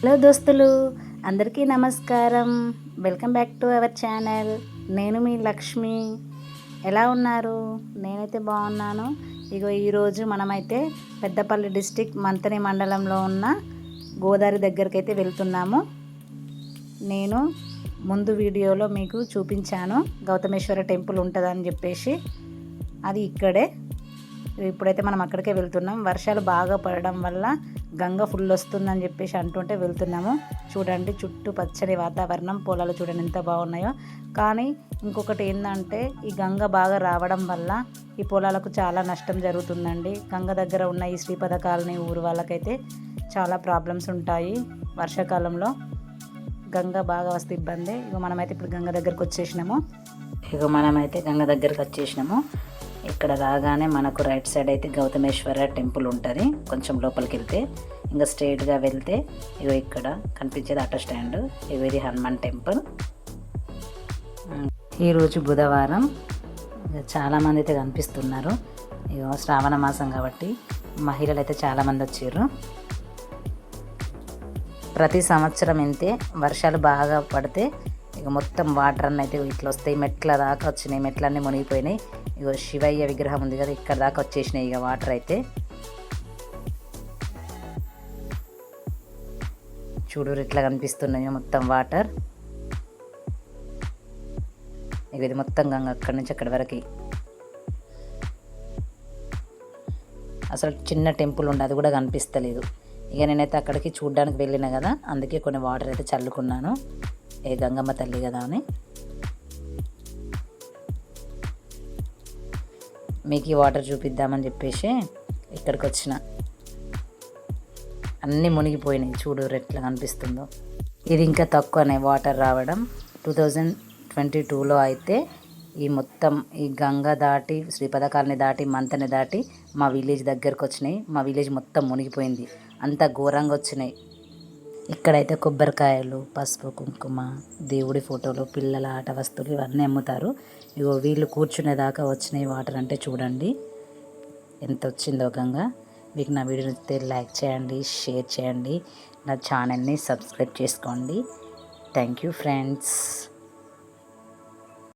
Hello దోస్తులు అందరికీ నమస్కారం. Welcome back to our channel. నేను మీ లక్ష్మి. ఎలా ఉన్నారు? నేనైతే బాగున్నాను. ఇగో ఈరోజు మనమైతే పెద్దపల్లి డిస్టిక్ మంతని మండలంలో ఉన్న గోదావరి దగ్గరికి అయితే వెళ్తున్నాము. నేను ముందు వీడియోలో మీకు చూపించాను. గౌతమేశ్వర టెంపుల్ ఉంటుందని చెప్పేసి. అది ఇక్కడే. ఇప్పుడైతే మనం అక్కడికే వెళ్తున్నాం. వర్షాలు బాగా పడడం వల్ల గంగ ఫుల్ వస్తుందని చెప్పేసి అంటుంటే వెళ్తున్నాము. చూడండి చుట్టూ పచ్చని వాతావరణం పొలాలు చూడండి ఎంత బాగున్నాయో. కానీ ఇంకొకటి ఏంటంటే ఈ గంగ బాగా రావడం వల్ల ఈ పొలాలకు చాలా నష్టం జరుగుతుందండి. గంగ దగ్గర ఉన్న ఈ శ్రీపద కాలనీ ఊరు వాళ్ళకైతే చాలా ప్రాబ్లమ్స్ ఉంటాయి వర్షాకాలంలో. గంగ బాగా వస్తే ఇబ్బంది. ఇక మనమైతే ఇప్పుడు గంగ దగ్గరకు వచ్చేసినాము. ఇక మనమైతే గంగ దగ్గరకు వచ్చేసినాము. ఇక్కడ రాగానే మనకు రైట్ సైడ్ అయితే గౌతమేశ్వర టెంపుల్ ఉంటుంది. కొంచెం లోపలికి వెళ్తే ఇంకా స్ట్రైట్గా వెళ్తే ఇగో ఇక్కడ కనిపించేది ఆటో స్టాండ్ ఇగో ఇది హనుమాన్ టెంపుల్. ఈరోజు బుధవారం చాలామంది అయితే కనిపిస్తున్నారు. ఇగో శ్రావణ మాసం కాబట్టి మహిళలు అయితే చాలామంది వచ్చారు. ప్రతి సంవత్సరం ఇంతే వర్షాలు బాగా పడితే ఇక మొత్తం వాటర్ అన్న అయితే ఇట్లా వస్తాయి. మెట్ల దాకా వచ్చినాయి. మెట్లన్నీ మునిగిపోయినాయి. ఇగో శివయ్య విగ్రహం ఉంది కదా ఇక్కడ దాకా వచ్చేసినాయి ఇక వాటర్ అయితే. చూడు ఇట్లా కనిపిస్తున్నాయి మొత్తం వాటర్ ఇక ఇది మొత్తం గంగ అక్కడి నుంచి అక్కడి వరకు. అసలు చిన్న టెంపుల్ ఉంది అది కూడా కనిపిస్తలేదు. ఇక నేనైతే అక్కడికి చూడ్డానికి వెళ్ళిన కదా అందుకే కొన్ని వాటర్ అయితే చల్లుకున్నాను. ఏ గంగమ్మ తల్లి కదా అని. మీకు ఈ వాటర్ చూపిద్దామని చెప్పేసి ఇక్కడికి వచ్చిన. అన్నీ మునిగిపోయినాయి. చూడు ఎట్లా అనిపిస్తుందో ఇది ఇంకా తక్కువనే వాటర్ రావడం. టూ థౌజండ్ ట్వంటీ టూలో అయితే ఈ మొత్తం ఈ గంగ దాటి శ్రీపద కాలనీ దాటి మంతని దాటి మా విలేజ్ దగ్గరకు వచ్చినాయి. మా విలేజ్ మొత్తం మునిగిపోయింది. అంత ఘోరంగా వచ్చినాయి. ఇక్కడైతే కొబ్బరికాయలు పసుపు కుంకుమ దేవుడి ఫోటోలు పిల్లల ఆట వస్తువులు ఇవన్నీ అమ్ముతారు. ఇగో వీళ్ళు కూర్చునేదాకా వచ్చినాయి వాటర్ అంటే చూడండి. ఎంత వచ్చిందో గంగా. మీకు నా వీడియో నచ్చితే లైక్ చేయండి షేర్ చేయండి. నా ఛానల్ని సబ్స్క్రైబ్ చేసుకోండి. Thank you friends.